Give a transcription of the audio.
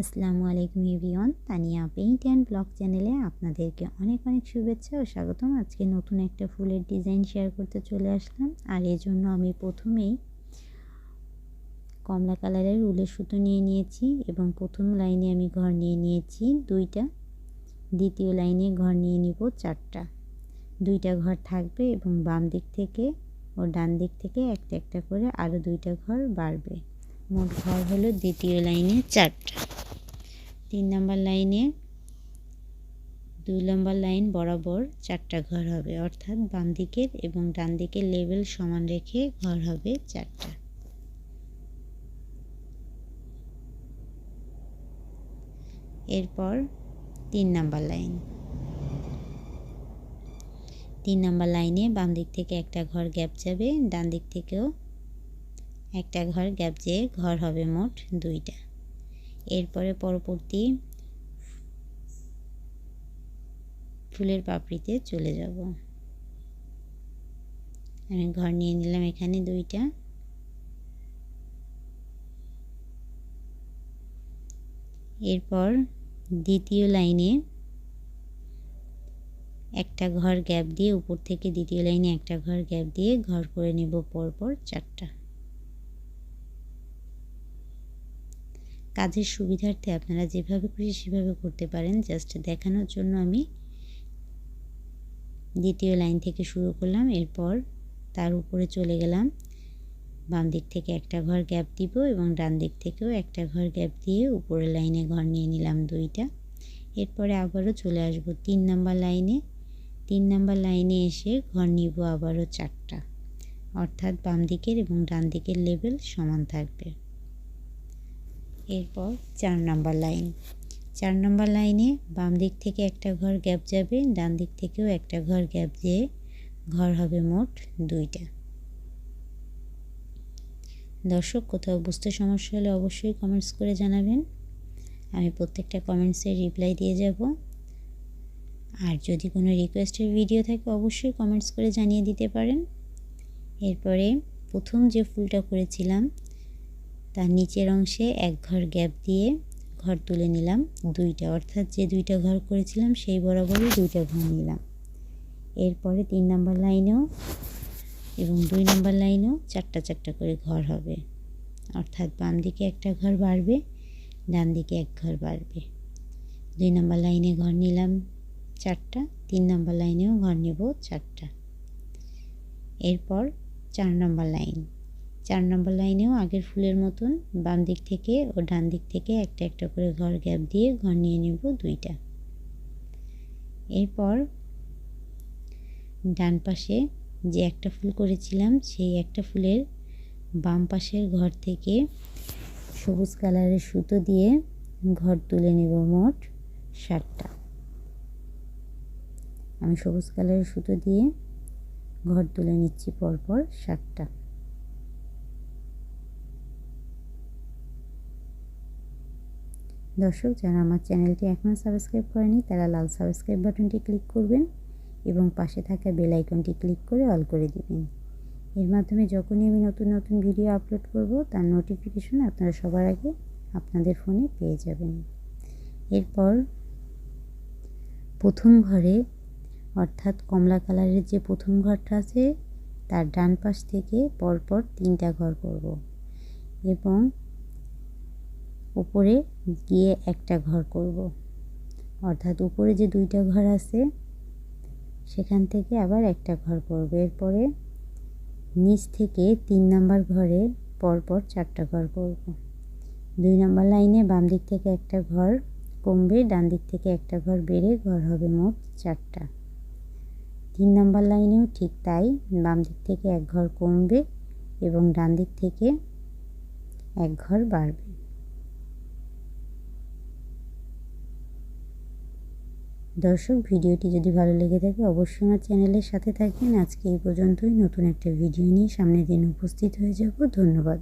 আসসালামু আলাইকুম everyone, Tania paint and blog চ্যানেলে আপনাদেরকে অনেক অনেক শুভেচ্ছা ও স্বাগতম। আজকে নতুন একটা ফুলের ডিজাইন শেয়ার করতে চলে আসলাম। আর এর জন্য আমি প্রথমেই কমলা কালারের উলের সুতো নিয়ে নিয়েছি এবং প্রথম লাইনে আমি ঘর নিয়ে নিয়েছি দুইটা। দ্বিতীয় লাইনে ঘর নিয়ে নিব চারটা। দুইটা ঘর থাকবে এবং বাম দিক থেকে ও ডান দিক থেকে একটা একটা করে আরও দুইটা ঘর বাড়বে। মোট ঘর হলো দ্বিতীয় লাইনে চারটা। তিন নম্বর লাইনে দুই নম্বর লাইন বরাবর চারটা ঘর হবে, অর্থাৎ বাম দিকের এবং ডান দিকের লেভেল সমান রেখে ঘর হবে চারটা। এরপর তিন নাম্বার লাইন। তিন নাম্বার লাইনে বাম দিক থেকে একটা ঘর গ্যাপ যাবে, ডান দিক থেকেও একটা ঘর গ্যাপ যেয়ে ঘর হবে মোট দুইটা। এরপরে পরবর্তী ফুলের পাপড়িতে চলে যাব। আমি ঘর নিয়ে নিলাম এখানে দুইটা। এরপর দ্বিতীয় লাইনে একটা ঘর গ্যাপ দিয়ে, উপর থেকে দ্বিতীয় লাইনে একটা ঘর গ্যাপ দিয়ে ঘর করে নেব পরপর চারটা। কাজের সুবিধার্থে আপনারা যেভাবে খুশি সেভাবে করতে পারেন। জাস্ট দেখানোর জন্য আমি দ্বিতীয় লাইন থেকে শুরু করলাম, এরপর তার উপরে চলে গেলাম। বাম দিক থেকে একটা ঘর গ্যাপ দিব এবং ডান দিক থেকেও একটা ঘর গ্যাপ দিয়ে উপরের লাইনে ঘর নিয়ে নিলাম দুইটা। এরপরে আবারও চলে আসব তিন নাম্বার লাইনে। তিন নাম্বার লাইনে এসে ঘর নিব আবারও চারটা। অর্থাৎ বাম দিকের এবং ডান দিকের লেভেল সমান থাকবে। এরপর চার নাম্বার লাইন। চার নাম্বার লাইনে বাম দিক থেকে একটা ঘর গ্যাপ যাবে, ডান দিক থেকেও একটা ঘর গ্যাপ দিয়ে ঘর হবে মোট দুইটা। দর্শক, কোথাও বুঝতে সমস্যা হলে অবশ্যই কমেন্টস করে জানাবেন। আমি প্রত্যেকটা কমেন্টসের রিপ্লাই দিয়ে যাব। আর যদি কোনো রিকোয়েস্টের ভিডিও থাকে, অবশ্যই কমেন্টস করে জানিয়ে দিতে পারেন। এরপরে প্রথম যে ফুলটা করেছিলাম তার নিচের অংশে এক ঘর গ্যাপ দিয়ে ঘর তুলে নিলাম, দুইটা। অর্থাৎ যে দুইটা ঘর করেছিলাম, সেই বরাবরই দুইটা ঘর নিলাম। এরপরে তিন নাম্বার লাইনেও এবং দুই নাম্বার লাইনেও চারটা চারটা করে ঘর হবে। অর্থাৎ বাম দিকে একটা ঘর বাড়বে, ডান দিকে এক ঘর বাড়বে। দুই নাম্বার লাইনে ঘর নিলাম চারটা, তিন নাম্বার লাইনেও ঘর নেব চারটা। এরপর চার নাম্বার লাইন। চার নম্বর লাইনেও আগের ফুলের মতন বাম দিক থেকে ও ডান দিক থেকে একটা একটা করে ঘর গ্যাপ দিয়ে ঘর নিয়ে নেব দুইটা। এরপর ডান পাশে যে একটা ফুল করেছিলাম, সেই একটা ফুলের বাম পাশের ঘর থেকে সবুজ কালারের সুতো দিয়ে ঘর তুলে নেব মোট ষাটটা আমি সবুজ কালারের সুতো দিয়ে ঘর তুলে নিচ্ছি পরপর ষাটটা দর্শক, যারা আমার চ্যানেলটি এখনও সাবস্ক্রাইব করেনি, তারা লাল সাবস্ক্রাইব বাটনটি ক্লিক করবেন এবং পাশে থাকা বেল আইকনটি ক্লিক করে অল করে দিবেন। এর মাধ্যমে যখনই আমি নতুন নতুন ভিডিও আপলোড করব, তার নোটিফিকেশন আপনারা সবার আগে আপনাদের ফোনে পেয়ে যাবেন। এরপর প্রথম ঘরে, অর্থাৎ কমলা কালারের যে প্রথম ঘরটা আছে, তার ডান পাশ থেকে পরপর তিনটা ঘর করব। এবং উপরে গিয়ে একটা ঘর করব। অর্থাৎ উপরে যে দুইটা ঘর আছে, সেখান থেকে আবার একটা ঘর করব। এরপরে নিচ থেকে তিন নাম্বার ঘরে পরপর চারটা ঘর করব। দুই নাম্বার লাইনে বাম দিক থেকে একটা ঘর কমবে, ডান দিক থেকে একটা ঘর বেড়ে ঘর হবে মোট চারটা। তিন নাম্বার লাইনেও ঠিক তাই, বাম দিক থেকে এক ঘর কমবে এবং ডান দিক থেকে এক ঘর বাড়বে। দর্শক, ভিডিওটি যদি ভালো লেগে থাকে, অবশ্যই আমার চ্যানেলের সাথে থাকবেন। আজকে এই পর্যন্তই। নতুন একটা ভিডিও নিয়ে সামনের দিন উপস্থিত হয়ে যাব। ধন্যবাদ।